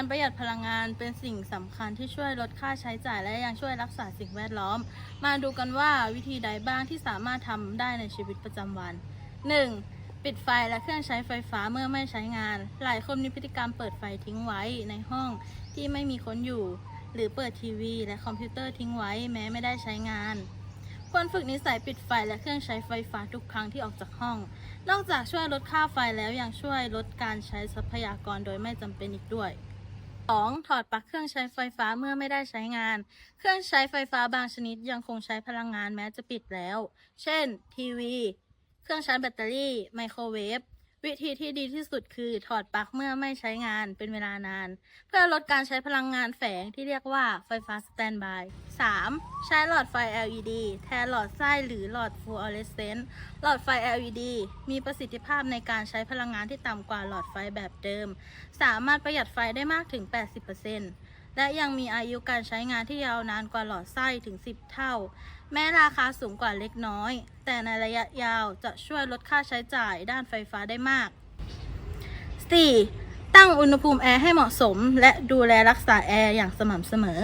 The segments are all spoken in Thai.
การประหยัดพลังงานเป็นสิ่งสำคัญที่ช่วยลดค่าใช้จ่ายและยังช่วยรักษาสิ่งแวดล้อม มาดูกันว่าวิธีใดบ้างที่สามารถทำได้ในชีวิตประจำวัน 1. ปิดไฟและเครื่องใช้ไฟฟ้าเมื่อไม่ใช้งาน หลายคนมีพฤติกรรมเปิดไฟทิ้งไว้ในห้องที่ไม่มีคนอยู่ หรือเปิดทีวี และคอมพิวเตอร์ทิ้งไว้แม้ไม่ได้ใช้งานควรฝึกนิสัยปิดไฟและเครื่องใช้ไฟฟ้าทุกครั้งที่ออกจากห้อง นอกจากช่วยลดค่าไฟแล้วยังช่วยลดการใช้ทรัพยากรโดยไม่จำเป็นอีกด้วย 2. ถอดปลั๊กเครื่องใช้ไฟฟ้าเมื่อไม่ได้ใช้งาน เครื่องใช้ไฟฟ้าบางชนิดยังคงใช้พลังงานแม้จะปิดแล้ว เช่น ทีวี เครื่องชาร์จแบตเตอรี่ ไมโครเวฟ วิธีที่ดีที่สุดคือถอดปลั๊กเมื่อไม่ใช้งานเป็นเวลานาน เพื่อลดการใช้พลังงานแฝงที่เรียกว่าไฟฟ้าสแตนบาย 3. ใช้หลอดไฟ LED แทนหลอดไส้หรือหลอดฟลูออเรสเซนต์หลอดไฟ LED มีประสิทธิภาพในการใช้พลังงานที่ต่ำกว่าหลอดไฟแบบเดิม สามารถประหยัดไฟได้มากถึง 80%และยังมีอายุการใช้งานที่ยาวนานกว่าหลอดไส้ถึง 10 เท่า แม้ราคาสูงกว่าเล็กน้อย แต่ในระยะยาวจะช่วยลดค่าใช้จ่ายด้านไฟฟ้าได้มาก 4. ตั้งอุณหภูมิแอร์ให้เหมาะสม และดูแลรักษาแอร์อย่างสม่ำเสมอ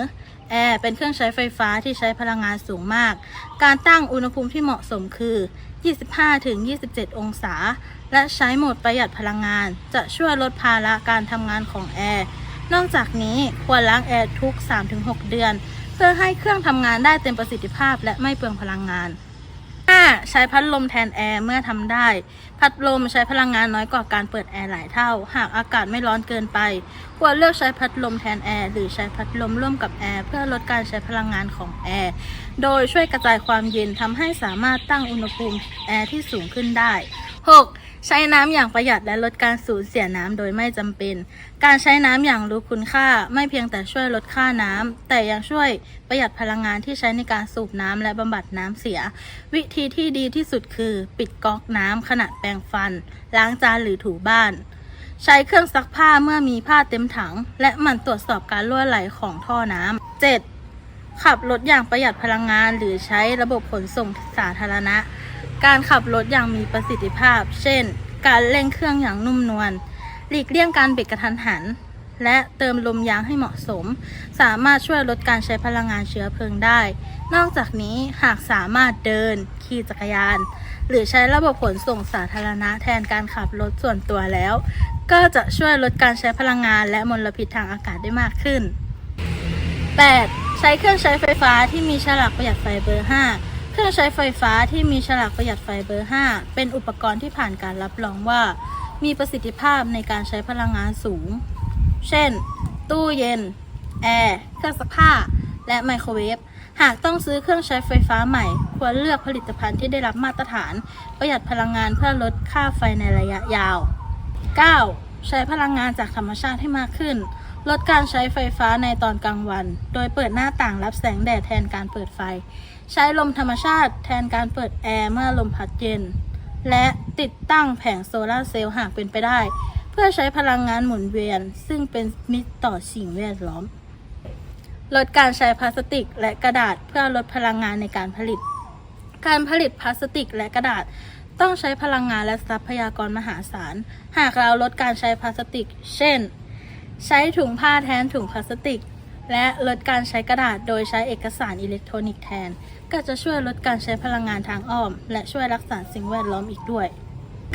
แอร์เป็นเครื่องใช้ไฟฟ้าที่ใช้พลังงานสูงมาก การตั้งอุณหภูมิที่เหมาะสมคือ 25-27 องศา และใช้โหมดประหยัดพลังงาน จะช่วยลดภาระการทำงานของแอร์ นอกจากนี้ควรล้างแอร์ทุก 3-6 เดือน เพื่อให้เครื่องทำงานได้เต็มประสิทธิภาพและไม่เปลืองพลังงาน 5. ใช้พัดลมแทนแอร์เมื่อทำได้ พัดลมใช้พลังงานน้อยกว่าการเปิดแอร์หลายเท่า หากอากาศไม่ร้อนเกินไป ควรเลือกใช้พัดลมแทนแอร์หรือใช้พัดลมร่วมกับแอร์เพื่อลดการใช้พลังงานของแอร์ โดยช่วยกระจายความเย็นทำให้สามารถตั้งอุณหภูมิแอร์ที่สูงขึ้นได้ 6. ใช้น้ำอย่างประหยัดและลดการสูญเสียน้ำโดยไม่จำเป็น การใช้น้ำอย่างรู้คุณค่าไม่เพียงแต่ช่วยลดค่าน้ำแต่ยังช่วยประหยัดพลังงานที่ใช้ในการสูบน้ำและบำบัดน้ำเสีย วิธีที่ดีที่สุดคือ ปิดก๊อกน้ำขณะแปรงฟัน ล้างจานหรือถูบ้านใช้เครื่องซักผ้าเมื่อมีผ้าเต็มถัง และหมั่นตรวจสอบการรั่วไหลของท่อน้ำ 7. ขับรถอย่างประหยัดพลังงานหรือใช้ระบบขนส่งสาธารณะ การขับรถอย่างมีประสิทธิภาพ เช่น การเร่งเครื่องอย่างนุ่มนวล หลีกเลี่ยงการเบรกกระทันหัน และเติมลมยางให้เหมาะสม สามารถช่วยลดการใช้พลังงานเชื้อเพลิงได้ นอกจากนี้หากสามารถเดิน ขี่จักรยาน หรือใช้ระบบขนส่งสาธารณะแทนการขับรถส่วนตัวแล้ว ก็จะช่วยลดการใช้พลังงานและมลพิษทางอากาศได้มากขึ้น 8. ใช้เครื่องใช้ไฟฟ้าที่มีฉลากประหยัดไฟเบอร์ 5 เครื่องใช้ไฟฟ้าที่มีฉลากประหยัดไฟเบอร์ 5 เป็นอุปกรณ์ที่ผ่านการรับรองว่า มีประสิทธิภาพในการใช้พลังงานสูง เช่น ตู้เย็น แอร์ เครื่องซักผ้า และไมโครเวฟ หากต้องซื้อเครื่องใช้ไฟฟ้าใหม่ ควรเลือกผลิตภัณฑ์ที่ได้รับมาตรฐาน ประหยัดพลังงานเพื่อลดค่าไฟในระยะยาว 9. ใช้พลังงานจากธรรมชาติให้มากขึ้น ลดการใช้ไฟฟ้าในตอนกลางวัน โดยเปิดหน้าต่างรับแสงแดดแทนการเปิดไฟ ใช้ลมธรรมชาติแทนการเปิดแอร์เมื่อลมพัดเย็น และติดตั้งแผงโซลาร์เซลล์หากเป็นไปได้ เพื่อใช้พลังงานหมุนเวียน ซึ่งเป็นมิตรต่อสิ่งแวดล้อม ลดการใช้พลาสติกและกระดาษเพื่อลดพลังงานในการผลิต การผลิตพลาสติกและกระดาษต้องใช้พลังงานและทรัพยากรมหาศาล หากเราลดการใช้พลาสติก เช่น ใช้ถุงผ้าแทนถุงพลาสติก และลดการใช้กระดาษโดยใช้เอกสารอิเล็กทรอนิกส์แทน ก็จะช่วยลดการใช้พลังงานทางอ้อม และช่วยรักษาสิ่งแวดล้อมอีกด้วย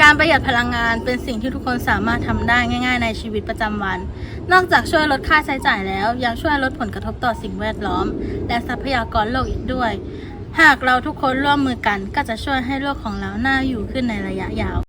การประหยัดพลังงานเป็นสิ่งที่ทุกคนสามารถทำได้ง่าย ๆ ในชีวิตประจำวัน นอกจากช่วยลดค่าใช้จ่ายแล้ว ยังช่วยลดผลกระทบต่อสิ่งแวดล้อม และทรัพยากรโลกอีกด้วย หากเราทุกคนร่วมมือกันก็จะช่วยให้โลกของเราน่าอยู่ขึ้นในระยะยาว